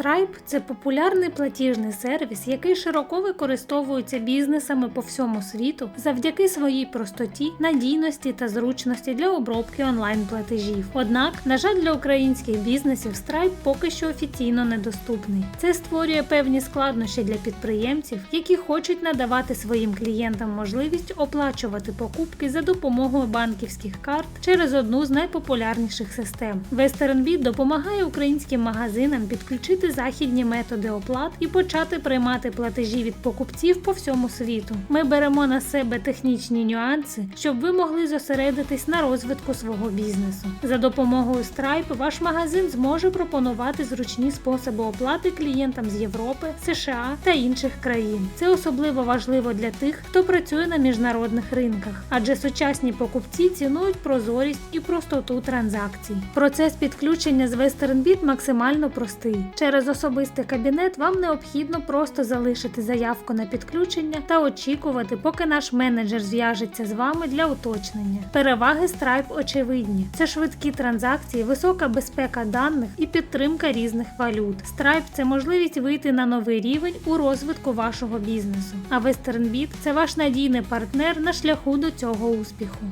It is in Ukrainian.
Stripe – це популярний платіжний сервіс, який широко використовується бізнесами по всьому світу завдяки своїй простоті, надійності та зручності для обробки онлайн-платежів. Однак, на жаль, для українських бізнесів Stripe поки що офіційно недоступний. Це створює певні складнощі для підприємців, які хочуть надавати своїм клієнтам можливість оплачувати покупки за допомогою банківських карт через одну з найпопулярніших систем. WesternBit допомагає українським магазинам підключити західні методи оплат і почати приймати платежі від покупців по всьому світу. Ми беремо на себе технічні нюанси, щоб ви могли зосередитись на розвитку свого бізнесу. За допомогою Stripe ваш магазин зможе пропонувати зручні способи оплати клієнтам з Європи, США та інших країн. Це особливо важливо для тих, хто працює на міжнародних ринках, адже сучасні покупці цінують прозорість і простоту транзакцій. Процес підключення з WesternBit максимально простий. Через особистий кабінет вам необхідно просто залишити заявку на підключення та очікувати, поки наш менеджер зв'яжеться з вами для уточнення. Переваги Stripe очевидні: це швидкі транзакції, висока безпека даних і підтримка різних валют. Stripe – це можливість вийти на новий рівень у розвитку вашого бізнесу. А WesternBit – це ваш надійний партнер на шляху до цього успіху.